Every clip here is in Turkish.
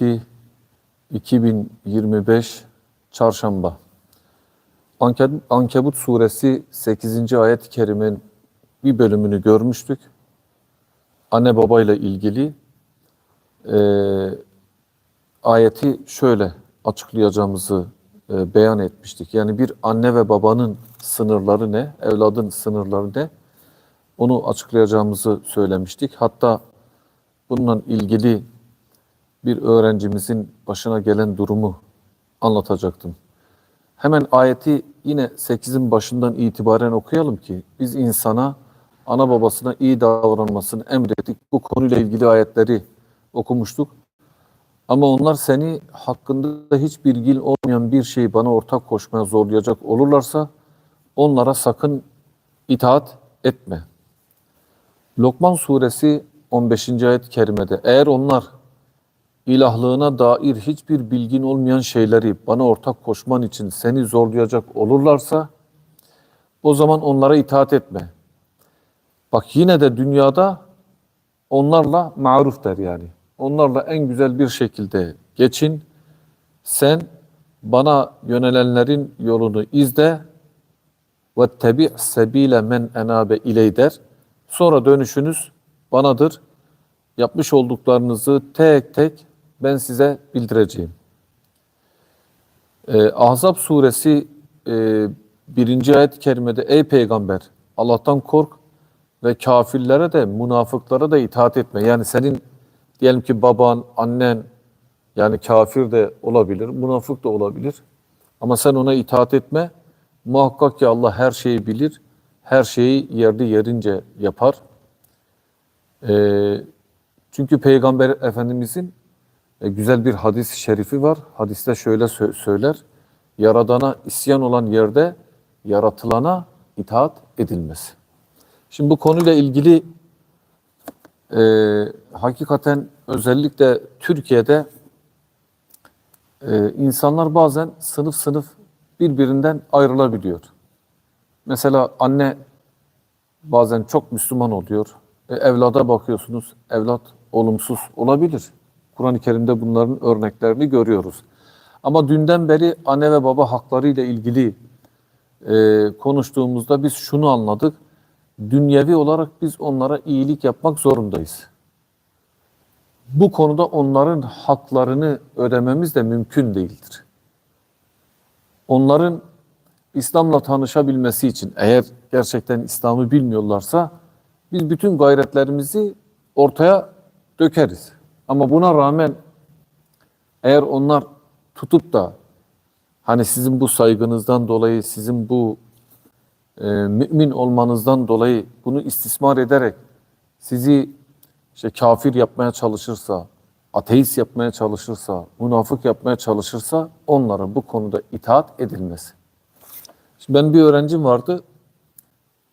2 2025 Çarşamba Anke- Ankebut suresi 8. ayet-i kerimenin bir bölümünü görmüştük. Anne babayla ilgili eee, ayeti şöyle açıklayacağımızı e, beyan etmiştik. Yani bir anne ve babanın sınırları ne, evladın sınırları ne, onu açıklayacağımızı söylemiştik. Hatta bununla ilgili bir öğrencimizin başına gelen durumu anlatacaktım. Hemen ayeti yine 8'in başından itibaren okuyalım ki biz insana, ana babasına iyi davranmasını emrettik. Bu konuyla ilgili ayetleri okumuştuk. Ama onlar seni hakkında hiç bilgin olmayan bir şeyi bana ortak koşmaya zorlayacak olurlarsa onlara sakın itaat etme. Lokman suresi 15. ayet-i kerimede eğer onlar ilahlığına dair hiçbir bilgin olmayan şeyleri bana ortak koşman için seni zorlayacak olurlarsa o zaman onlara itaat etme. Bak yine de dünyada onlarla maruf der yani. Onlarla en güzel bir şekilde geçin. Sen bana yönelenlerin yolunu izle ve tebi sebile men enabe iley der. Sonra dönüşünüz banadır. Yapmış olduklarınızı tek tek ben size bildireceğim. Ee, Ahzab suresi e, birinci ayet-i kerimede ey peygamber Allah'tan kork ve kafirlere de münafıklara da itaat etme. Yani senin diyelim ki baban, annen yani kafir de olabilir, münafık da olabilir. Ama sen ona itaat etme. Muhakkak ki Allah her şeyi bilir, her şeyi yerli yerince yapar. Ee, çünkü Peygamber Efendimizin e, güzel bir hadis-i şerifi var. Hadiste şöyle sö- söyler. Yaradana isyan olan yerde yaratılana itaat edilmez. Şimdi bu konuyla ilgili e, hakikaten özellikle Türkiye'de e, insanlar bazen sınıf sınıf birbirinden ayrılabiliyor. Mesela anne bazen çok Müslüman oluyor. E, evlada bakıyorsunuz, evlat olumsuz olabilir. Kur'an-ı Kerim'de bunların örneklerini görüyoruz. Ama dünden beri anne ve baba hakları ile ilgili e, konuştuğumuzda biz şunu anladık. Dünyevi olarak biz onlara iyilik yapmak zorundayız. Bu konuda onların haklarını ödememiz de mümkün değildir. Onların İslam'la tanışabilmesi için eğer gerçekten İslam'ı bilmiyorlarsa biz bütün gayretlerimizi ortaya dökeriz. Ama buna rağmen eğer onlar tutup da hani sizin bu saygınızdan dolayı, sizin bu e, mümin olmanızdan dolayı bunu istismar ederek sizi işte kafir yapmaya çalışırsa, ateist yapmaya çalışırsa, münafık yapmaya çalışırsa onlara bu konuda itaat edilmez. Şimdi benim bir öğrencim vardı.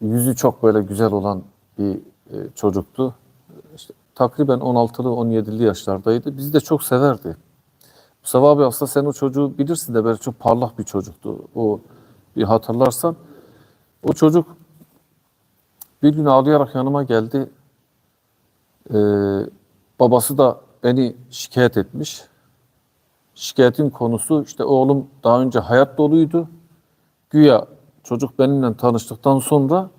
Yüzü çok böyle güzel olan bir e, çocuktu. Takriben 16'lı 17'li yaşlardaydı. Bizi de çok severdi. Mustafa abi aslında sen o çocuğu bilirsin de böyle çok parlak bir çocuktu. O bir hatırlarsan. O çocuk bir gün ağlayarak yanıma geldi. Ee, babası da beni şikayet etmiş. Şikayetin konusu işte oğlum daha önce hayat doluydu. Güya çocuk benimle tanıştıktan sonra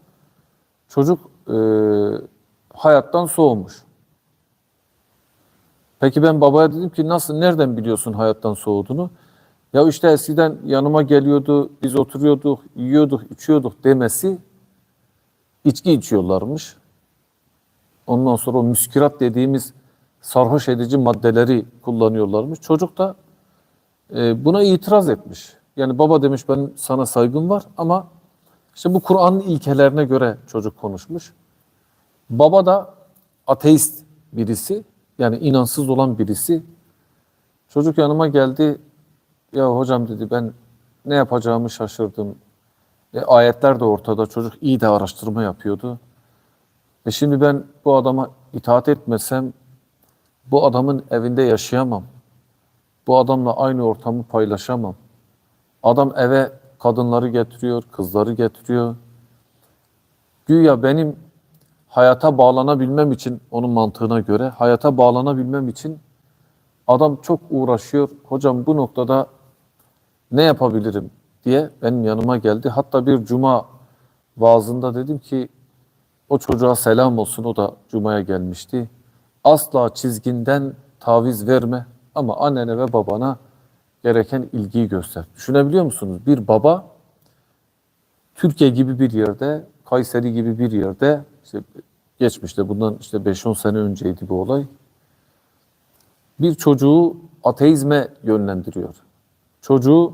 çocuk e, hayattan soğumuş. Peki ben babaya dedim ki nasıl, nereden biliyorsun hayattan soğuduğunu? Ya işte eskiden yanıma geliyordu, biz oturuyorduk, yiyorduk, içiyorduk demesi içki içiyorlarmış. Ondan sonra o müskirat dediğimiz sarhoş edici maddeleri kullanıyorlarmış. Çocuk da e, buna itiraz etmiş. Yani baba demiş ben sana saygım var ama işte bu Kur'an'ın ilkelerine göre çocuk konuşmuş. Baba da ateist birisi yani inansız olan birisi. Çocuk yanıma geldi. Ya hocam dedi ben ne yapacağımı şaşırdım. E, ayetler de ortada. Çocuk iyi de araştırma yapıyordu. E şimdi ben bu adama itaat etmesem bu adamın evinde yaşayamam. Bu adamla aynı ortamı paylaşamam. Adam eve kadınları getiriyor, kızları getiriyor. Güya benim hayata bağlanabilmem için onun mantığına göre hayata bağlanabilmem için Adam çok uğraşıyor. Hocam bu noktada ne yapabilirim diye benim yanıma geldi. Hatta bir cuma vaazında dedim ki o çocuğa selam olsun. O da cumaya gelmişti. Asla çizginden taviz verme ama annene ve babana gereken ilgiyi göster. Düşünebiliyor musunuz? Bir baba Türkiye gibi bir yerde, Kayseri gibi bir yerde işte geçmişte bundan işte 5-10 sene önceydi bu olay. Bir çocuğu ateizme yönlendiriyor. Çocuğu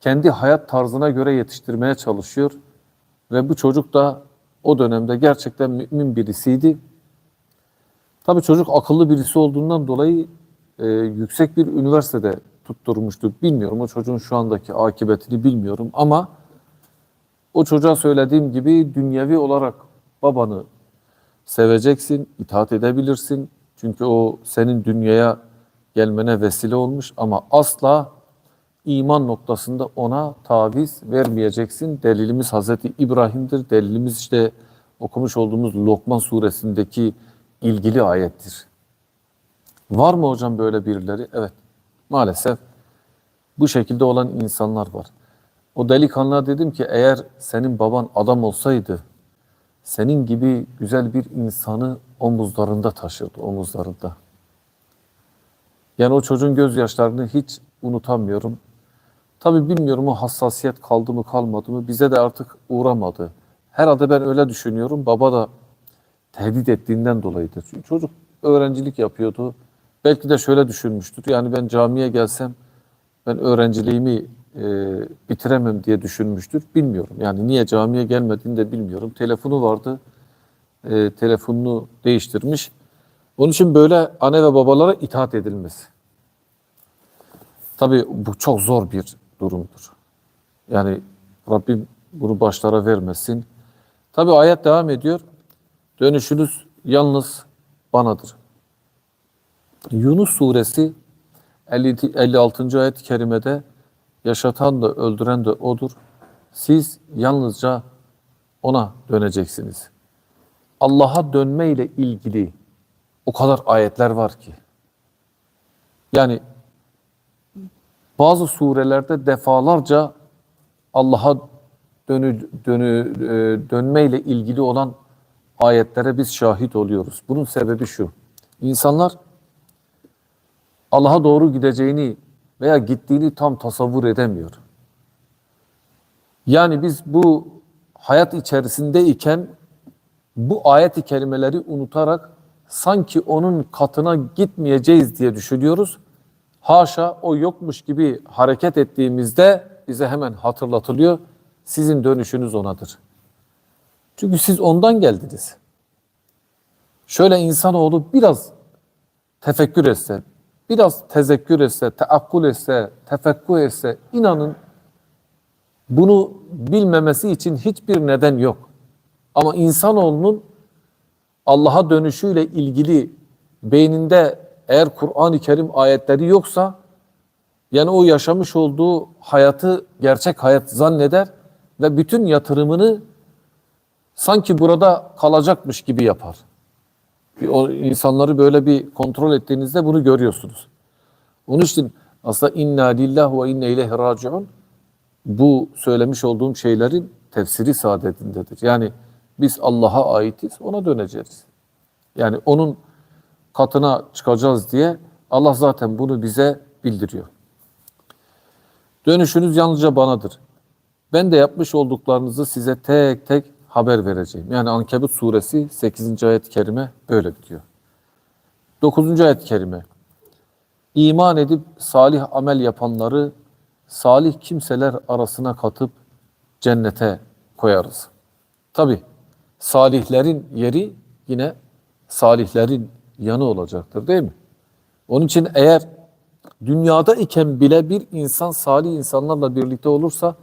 kendi hayat tarzına göre yetiştirmeye çalışıyor ve bu çocuk da o dönemde gerçekten mümin birisiydi. Tabii çocuk akıllı birisi olduğundan dolayı e, yüksek bir üniversitede tutturmuştu. Bilmiyorum o çocuğun şu andaki akıbetini bilmiyorum ama o çocuğa söylediğim gibi dünyevi olarak babanı seveceksin, itaat edebilirsin. Çünkü o senin dünyaya gelmene vesile olmuş ama asla iman noktasında ona taviz vermeyeceksin. Delilimiz Hazreti İbrahim'dir. Delilimiz işte okumuş olduğumuz Lokman suresindeki ilgili ayettir. Var mı hocam böyle birileri? Evet. Maalesef bu şekilde olan insanlar var. O delikanlığa dedim ki eğer senin baban adam olsaydı senin gibi güzel bir insanı omuzlarında taşırdı, omuzlarında. Yani o çocuğun gözyaşlarını hiç unutamıyorum. Tabii bilmiyorum o hassasiyet kaldı mı kalmadı mı bize de artık uğramadı. Herhalde ben öyle düşünüyorum. Baba da tehdit ettiğinden dolayıdır. Çünkü çocuk öğrencilik yapıyordu. Belki de şöyle düşünmüştür. Yani ben camiye gelsem ben öğrenciliğimi e, bitiremem diye düşünmüştür. Bilmiyorum. Yani niye camiye gelmediğini de bilmiyorum. Telefonu vardı. E, telefonunu değiştirmiş. Onun için böyle anne ve babalara itaat edilmesi. Tabii bu çok zor bir durumdur. Yani Rabbim bunu başlara vermesin. Tabii ayet devam ediyor. Dönüşünüz yalnız banadır. Yunus suresi 50 56. ayet-i kerimede yaşatan da öldüren de odur. Siz yalnızca ona döneceksiniz. Allah'a dönme ile ilgili o kadar ayetler var ki. Yani bazı surelerde defalarca Allah'a dönü, dönü, e, dönme ile ilgili olan ayetlere biz şahit oluyoruz. Bunun sebebi şu. İnsanlar Allah'a doğru gideceğini veya gittiğini tam tasavvur edemiyor. Yani biz bu hayat içerisindeyken bu ayet-i kerimeleri unutarak sanki onun katına gitmeyeceğiz diye düşünüyoruz. Haşa o yokmuş gibi hareket ettiğimizde bize hemen hatırlatılıyor. Sizin dönüşünüz onadır. Çünkü siz ondan geldiniz. Şöyle insanoğlu biraz tefekkür etse, biraz tezekkür etse, teakkul etse, tefekkuh etse inanın bunu bilmemesi için hiçbir neden yok. Ama insanoğlunun Allah'a dönüşüyle ilgili beyninde eğer Kur'an-ı Kerim ayetleri yoksa yani o yaşamış olduğu hayatı gerçek hayat zanneder ve bütün yatırımını sanki burada kalacakmış gibi yapar. O insanları böyle bir kontrol ettiğinizde bunu görüyorsunuz. Onun için aslında inna lillah ve inne ileyhi raciun bu söylemiş olduğum şeylerin tefsiri saadetindedir. Yani biz Allah'a aitiz, ona döneceğiz. Yani onun katına çıkacağız diye Allah zaten bunu bize bildiriyor. Dönüşünüz yalnızca banadır. Ben de yapmış olduklarınızı size tek tek haber vereceğim. Yani Ankebut suresi 8. ayet-i kerime böyle bitiyor. 9. ayet-i kerime. İman edip salih amel yapanları salih kimseler arasına katıp cennete koyarız. Tabi salihlerin yeri yine salihlerin yanı olacaktır değil mi? Onun için eğer dünyada iken bile bir insan salih insanlarla birlikte olursa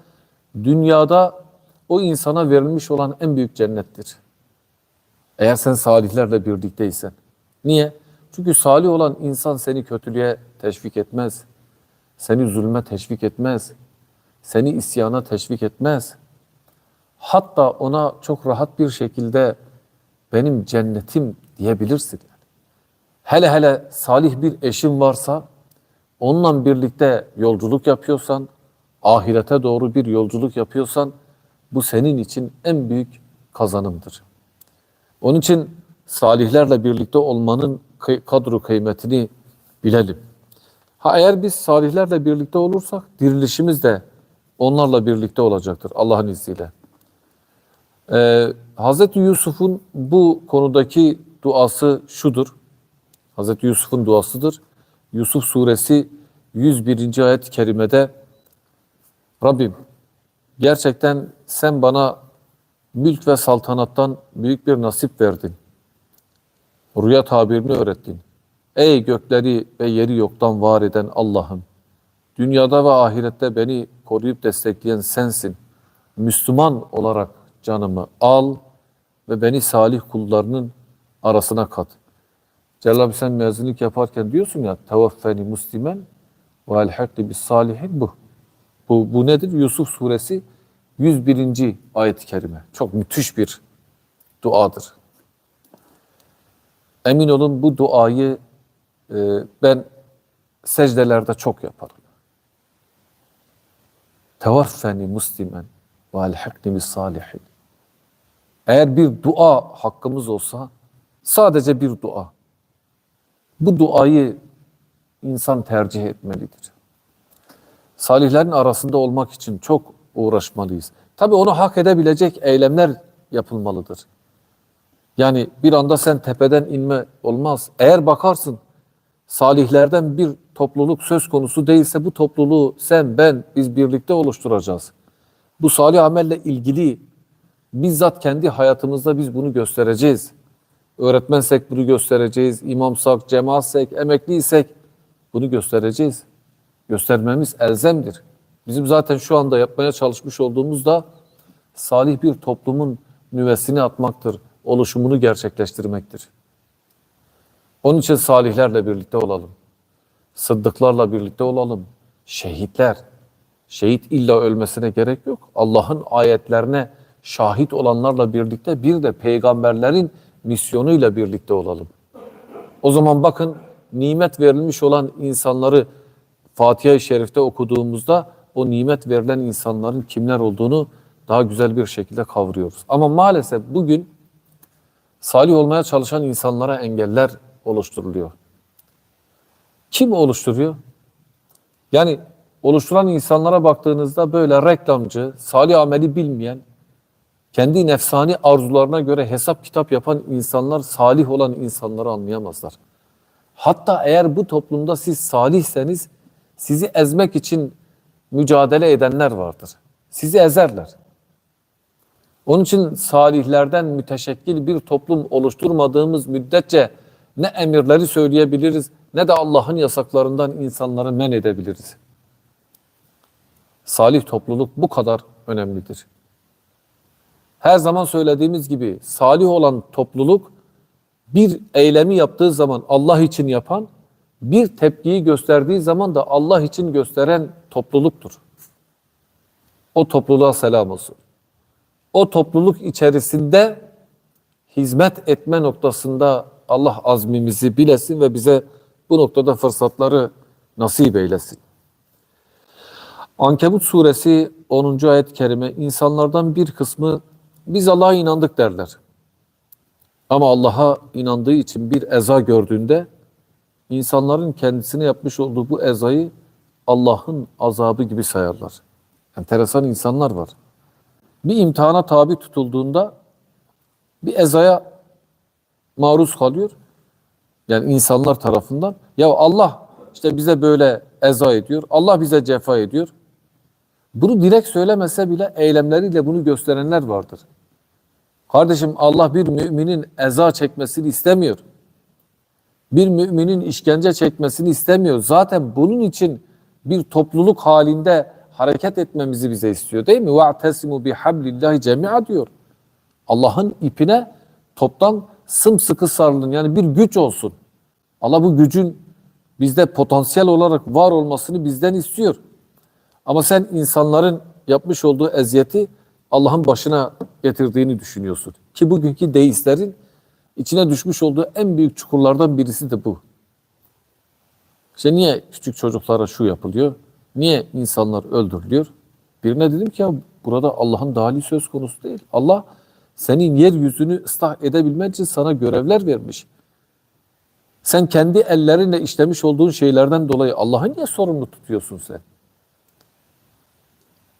dünyada o insana verilmiş olan en büyük cennettir. Eğer sen salihlerle birlikteysen. Niye? Çünkü salih olan insan seni kötülüğe teşvik etmez. Seni zulme teşvik etmez. Seni isyana teşvik etmez. Hatta ona çok rahat bir şekilde benim cennetim diyebilirsin. hele hele salih bir eşin varsa, onunla birlikte yolculuk yapıyorsan, ahirete doğru bir yolculuk yapıyorsan, bu senin için en büyük kazanımdır. Onun için salihlerle birlikte olmanın kadru kıymetini bilelim. Ha eğer biz salihlerle birlikte olursak dirilişimiz de onlarla birlikte olacaktır Allah'ın izniyle. Ee, Hazreti Yusuf'un bu konudaki duası şudur. Hazreti Yusuf'un duasıdır. Yusuf suresi 101. ayet-i kerimede Rabbim gerçekten sen bana mülk ve saltanattan büyük bir nasip verdin. Rüya tabirini öğrettin. Ey gökleri ve yeri yoktan var eden Allah'ım. Dünyada ve ahirette beni koruyup destekleyen sensin. Müslüman olarak canımı al ve beni salih kullarının arasına kat. Celal sen mezunluk yaparken diyorsun ya tevaffeni muslimen ve elhakli bis salihin bu. Bu, bu nedir? Yusuf suresi 101. ayet-i kerime. Çok müthiş bir duadır. Emin olun bu duayı e, ben secdelerde çok yaparım. Tevaffeni muslimen ve elhakni bis salihin. Eğer bir dua hakkımız olsa sadece bir dua. Bu duayı insan tercih etmelidir. Salihlerin arasında olmak için çok uğraşmalıyız. Tabii onu hak edebilecek eylemler yapılmalıdır. Yani bir anda sen tepeden inme olmaz. Eğer bakarsın salihlerden bir topluluk söz konusu değilse bu topluluğu sen, ben, biz birlikte oluşturacağız. Bu salih amelle ilgili bizzat kendi hayatımızda biz bunu göstereceğiz. Öğretmensek bunu göstereceğiz, imamsak, cemaatsek, emekliysek bunu göstereceğiz. Göstermemiz elzemdir. Bizim zaten şu anda yapmaya çalışmış olduğumuz da salih bir toplumun nüvesini atmaktır, oluşumunu gerçekleştirmektir. Onun için salihlerle birlikte olalım. Sıddıklarla birlikte olalım. Şehitler. Şehit illa ölmesine gerek yok. Allah'ın ayetlerine şahit olanlarla birlikte bir de peygamberlerin misyonuyla birlikte olalım. O zaman bakın nimet verilmiş olan insanları Fatiha-i Şerif'te okuduğumuzda o nimet verilen insanların kimler olduğunu daha güzel bir şekilde kavruyoruz. Ama maalesef bugün salih olmaya çalışan insanlara engeller oluşturuluyor. Kim oluşturuyor? Yani oluşturan insanlara baktığınızda böyle reklamcı, salih ameli bilmeyen, kendi nefsani arzularına göre hesap kitap yapan insanlar salih olan insanları anlayamazlar. Hatta eğer bu toplumda siz salihseniz sizi ezmek için mücadele edenler vardır. Sizi ezerler. Onun için salihlerden müteşekkil bir toplum oluşturmadığımız müddetçe ne emirleri söyleyebiliriz ne de Allah'ın yasaklarından insanları men edebiliriz. Salih topluluk bu kadar önemlidir. Her zaman söylediğimiz gibi salih olan topluluk bir eylemi yaptığı zaman Allah için yapan, bir tepkiyi gösterdiği zaman da Allah için gösteren topluluktur. O topluluğa selam olsun. O topluluk içerisinde hizmet etme noktasında Allah azmimizi bilesin ve bize bu noktada fırsatları nasip eylesin. Ankebut suresi 10. ayet-i kerime insanlardan bir kısmı biz Allah'a inandık derler. Ama Allah'a inandığı için bir eza gördüğünde insanların kendisine yapmış olduğu bu ezayı Allah'ın azabı gibi sayarlar. Enteresan insanlar var. Bir imtihana tabi tutulduğunda bir ezaya maruz kalıyor. Yani insanlar tarafından. Ya Allah işte bize böyle eza ediyor. Allah bize cefa ediyor. Bunu direkt söylemese bile eylemleriyle bunu gösterenler vardır. Kardeşim Allah bir müminin eza çekmesini istemiyor Bir müminin işkence çekmesini istemiyor. Zaten bunun için bir topluluk halinde hareket etmemizi bize istiyor değil mi? وَاَعْتَسِمُوا بِحَبْلِ اللّٰهِ جَمِعًا diyor. Allah'ın ipine toptan sımsıkı sarılın. Yani bir güç olsun. Allah bu gücün bizde potansiyel olarak var olmasını bizden istiyor. Ama sen insanların yapmış olduğu eziyeti Allah'ın başına getirdiğini düşünüyorsun. Ki bugünkü deistlerin içine düşmüş olduğu en büyük çukurlardan birisi de bu. İşte niye küçük çocuklara şu yapılıyor? Niye insanlar öldürülüyor? Birine dedim ki ya burada Allah'ın dahili söz konusu değil. Allah senin yeryüzünü ıslah edebilmen için sana görevler vermiş. Sen kendi ellerinle işlemiş olduğun şeylerden dolayı Allah'ı niye sorumlu tutuyorsun sen?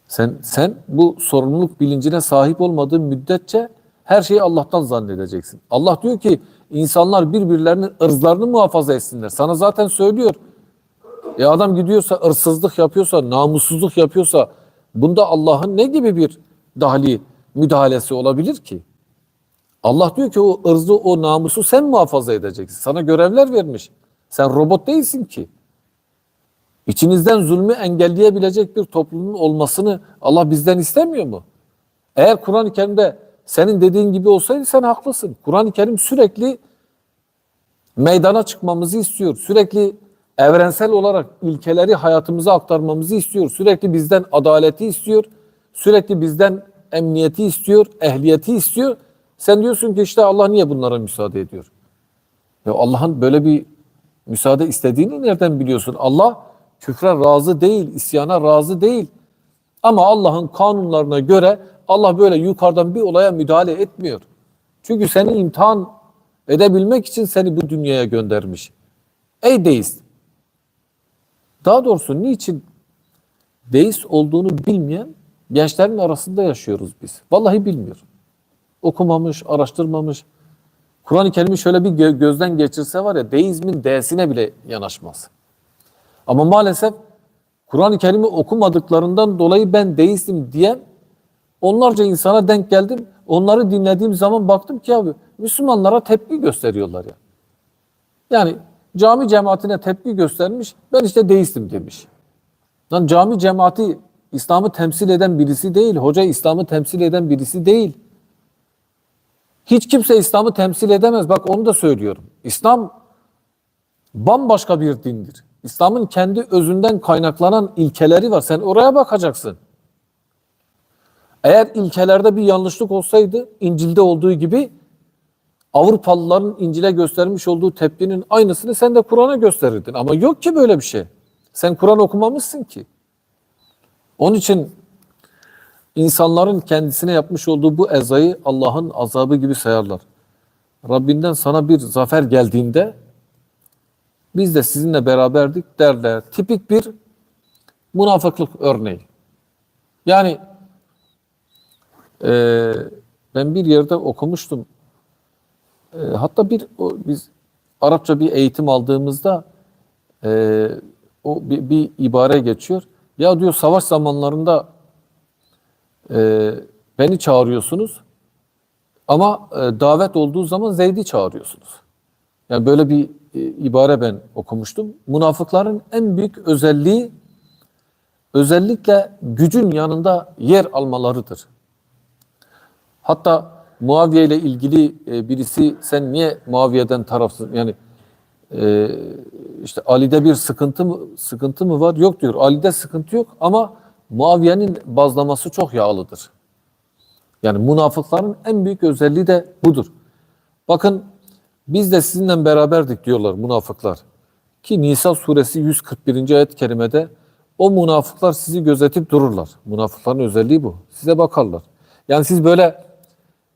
Sen sen bu sorumluluk bilincine sahip olmadığın müddetçe her şeyi Allah'tan zannedeceksin. Allah diyor ki insanlar birbirlerinin ırzlarını muhafaza etsinler. Sana zaten söylüyor. E adam gidiyorsa ırsızlık yapıyorsa, namussuzluk yapıyorsa bunda Allah'ın ne gibi bir dahli müdahalesi olabilir ki? Allah diyor ki o ırzı, o namusu sen muhafaza edeceksin. Sana görevler vermiş. Sen robot değilsin ki. İçinizden zulmü engelleyebilecek bir toplumun olmasını Allah bizden istemiyor mu? Eğer Kur'an-ı Kerim'de senin dediğin gibi olsaydı sen haklısın. Kur'an-ı Kerim sürekli meydana çıkmamızı istiyor. Sürekli evrensel olarak ilkeleri hayatımıza aktarmamızı istiyor. Sürekli bizden adaleti istiyor. Sürekli bizden emniyeti istiyor, ehliyeti istiyor. Sen diyorsun ki işte Allah niye bunlara müsaade ediyor? Ya Allah'ın böyle bir müsaade istediğini nereden biliyorsun? Allah küfre razı değil, isyana razı değil. Ama Allah'ın kanunlarına göre Allah böyle yukarıdan bir olaya müdahale etmiyor. Çünkü seni imtihan edebilmek için seni bu dünyaya göndermiş. Ey deist! Daha doğrusu niçin deist olduğunu bilmeyen gençlerin arasında yaşıyoruz biz. Vallahi bilmiyor. Okumamış, araştırmamış. Kur'an-ı Kerim'i şöyle bir gö- gözden geçirse var ya deizmin D'sine bile yanaşmaz. Ama maalesef Kur'an-ı Kerim'i okumadıklarından dolayı ben deistim diyen onlarca insana denk geldim. Onları dinlediğim zaman baktım ki abi Müslümanlara tepki gösteriyorlar ya. Yani cami cemaatine tepki göstermiş. Ben işte deistim demiş. Lan cami cemaati İslam'ı temsil eden birisi değil. Hoca İslam'ı temsil eden birisi değil. Hiç kimse İslam'ı temsil edemez. Bak onu da söylüyorum. İslam bambaşka bir dindir. İslam'ın kendi özünden kaynaklanan ilkeleri var. Sen oraya bakacaksın. Eğer ilkelerde bir yanlışlık olsaydı İncil'de olduğu gibi Avrupalıların İncil'e göstermiş olduğu tepkinin aynısını sen de Kur'an'a gösterirdin. Ama yok ki böyle bir şey. Sen Kur'an okumamışsın ki. Onun için insanların kendisine yapmış olduğu bu ezayı Allah'ın azabı gibi sayarlar. Rabbinden sana bir zafer geldiğinde biz de sizinle beraberdik derler. Tipik bir münafıklık örneği. Yani e, ben bir yerde okumuştum. E, hatta bir o, biz Arapça bir eğitim aldığımızda e, o bir, bir ibare geçiyor. Ya diyor savaş zamanlarında e, beni çağırıyorsunuz ama e, davet olduğu zaman Zeyd'i çağırıyorsunuz. Yani böyle bir e, ibare ben okumuştum. Münafıkların en büyük özelliği özellikle gücün yanında yer almalarıdır. Hatta Muaviye ile ilgili e, birisi sen niye Muaviye'den tarafsın? Yani e, işte Ali'de bir sıkıntı mı sıkıntı mı var? Yok diyor. Ali'de sıkıntı yok ama Muaviye'nin bazlaması çok yağlıdır. Yani münafıkların en büyük özelliği de budur. Bakın biz de sizinle beraberdik diyorlar münafıklar. Ki Nisa suresi 141. ayet-i kerimede o münafıklar sizi gözetip dururlar. Münafıkların özelliği bu. Size bakarlar. Yani siz böyle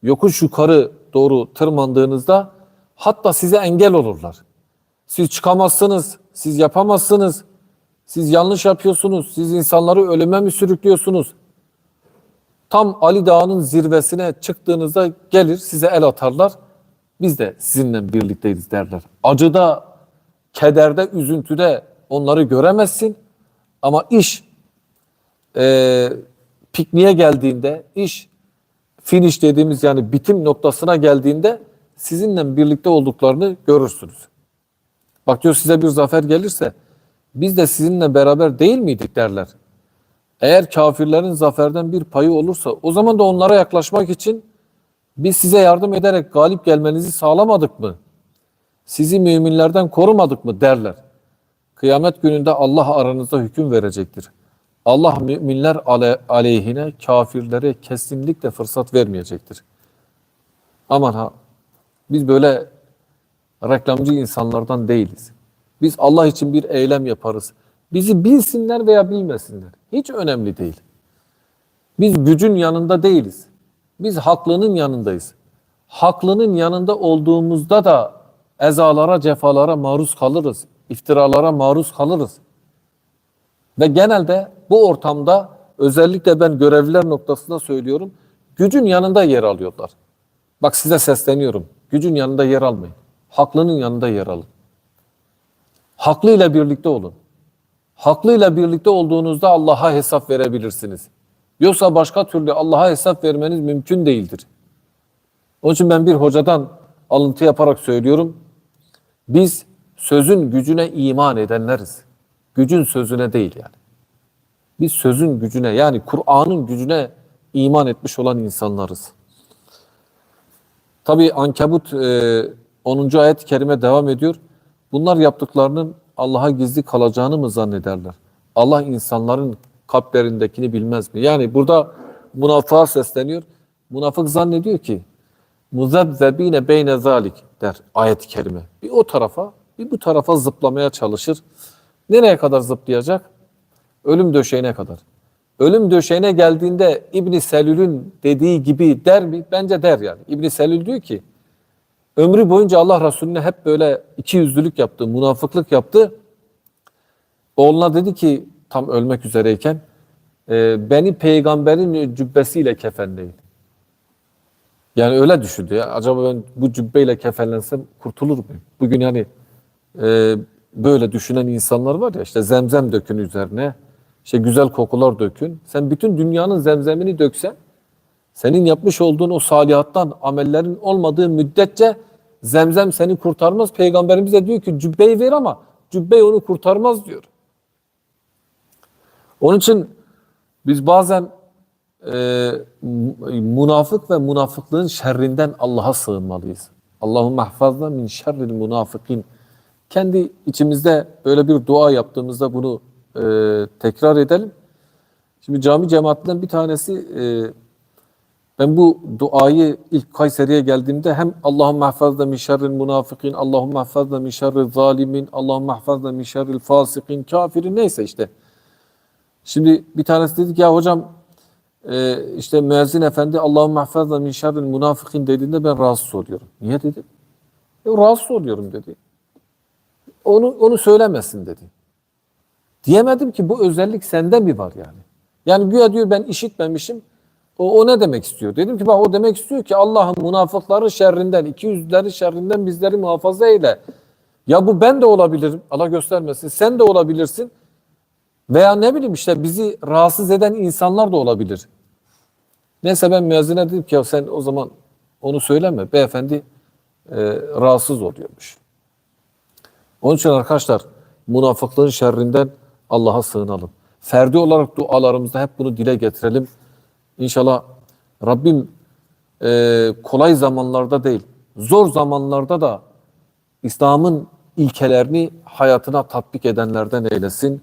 yokuş yukarı doğru tırmandığınızda hatta size engel olurlar. Siz çıkamazsınız, siz yapamazsınız, siz yanlış yapıyorsunuz, siz insanları ölüme mi sürüklüyorsunuz? Tam Ali Dağı'nın zirvesine çıktığınızda gelir size el atarlar. Biz de sizinle birlikteyiz derler. Acıda, kederde, üzüntüde onları göremezsin. Ama iş e, pikniğe geldiğinde, iş finish dediğimiz yani bitim noktasına geldiğinde sizinle birlikte olduklarını görürsünüz. Bak diyor size bir zafer gelirse biz de sizinle beraber değil miydik derler. Eğer kafirlerin zaferden bir payı olursa o zaman da onlara yaklaşmak için biz size yardım ederek galip gelmenizi sağlamadık mı? Sizi müminlerden korumadık mı derler. Kıyamet gününde Allah aranızda hüküm verecektir. Allah müminler ale- aleyhine kafirlere kesinlikle fırsat vermeyecektir. Aman ha Biz böyle reklamcı insanlardan değiliz. Biz Allah için bir eylem yaparız. Bizi bilsinler veya bilmesinler. Hiç önemli değil. Biz gücün yanında değiliz. Biz haklının yanındayız. Haklının yanında olduğumuzda da ezalara, cefalara maruz kalırız. iftiralara maruz kalırız. Ve genelde bu ortamda özellikle ben görevliler noktasında söylüyorum. Gücün yanında yer alıyorlar. Bak size sesleniyorum. Gücün yanında yer almayın. Haklının yanında yer alın. Haklıyla birlikte olun. Haklıyla birlikte olduğunuzda Allah'a hesap verebilirsiniz. Yoksa başka türlü Allah'a hesap vermeniz mümkün değildir. Onun için ben bir hocadan alıntı yaparak söylüyorum. Biz sözün gücüne iman edenleriz. Gücün sözüne değil yani. Biz sözün gücüne yani Kur'an'ın gücüne iman etmiş olan insanlarız. Tabi Ankebut e, 10. ayet-i kerime devam ediyor. Bunlar yaptıklarının Allah'a gizli kalacağını mı zannederler? Allah insanların kalplerindekini bilmez mi? Yani burada münafığa sesleniyor. Münafık zannediyor ki muzebzebine beyne zalik der ayet-i kerime. Bir o tarafa bir bu tarafa zıplamaya çalışır. Nereye kadar zıplayacak? Ölüm döşeğine kadar. Ölüm döşeğine geldiğinde İbn Selül'ün dediği gibi der mi? Bence der yani. İbn Selül diyor ki ömrü boyunca Allah Resulüne hep böyle iki yüzlülük yaptı, münafıklık yaptı. Oğluna dedi ki tam ölmek üzereyken e, beni peygamberin cübbesiyle kefenleyin. Yani öyle düşündü ya. Acaba ben bu cübbeyle kefenlensem kurtulur muyum? Bugün yani e, böyle düşünen insanlar var ya işte zemzem dökün üzerine. işte güzel kokular dökün. Sen bütün dünyanın zemzemini döksen senin yapmış olduğun o salihattan amellerin olmadığı müddetçe zemzem seni kurtarmaz. Peygamberimiz de diyor ki cübbeyi ver ama cübbe onu kurtarmaz diyor. Onun için biz bazen e, münafık ve münafıklığın şerrinden Allah'a sığınmalıyız. Allahümme ahfazna min şerril münafıkin. Kendi içimizde böyle bir dua yaptığımızda bunu e, tekrar edelim. Şimdi cami cemaatinden bir tanesi e, ben bu duayı ilk Kayseri'ye geldiğimde hem Allahümme ahfazna min şerril münafıkin, Allahümme ahfazna min şerril zalimin, Allahümme ahfazna min şerril fasikin, kafirin neyse işte. Şimdi bir tanesi dedi ki ya hocam e, işte müezzin efendi Allahümme ahfazna min şerril münafıkin dediğinde ben rahatsız oluyorum. Niye dedi? E, rahatsız oluyorum dedi. Onu, onu söylemesin dedi. Diyemedim ki bu özellik sende mi var yani? Yani güya diyor ben işitmemişim. O, o ne demek istiyor? Dedim ki bak o demek istiyor ki Allah'ın münafıkların şerrinden, iki yüzlerin şerrinden bizleri muhafaza eyle. Ya bu ben de olabilirim. Allah göstermesin. Sen de olabilirsin. Veya ne bileyim işte bizi rahatsız eden insanlar da olabilir. Neyse ben müezzine dedim ki ya sen o zaman onu söyleme. Beyefendi e, rahatsız oluyormuş. Onun için arkadaşlar münafıklığın şerrinden Allah'a sığınalım. Ferdi olarak dualarımızda hep bunu dile getirelim. İnşallah Rabbim e, kolay zamanlarda değil, zor zamanlarda da İslam'ın ilkelerini hayatına tatbik edenlerden eylesin.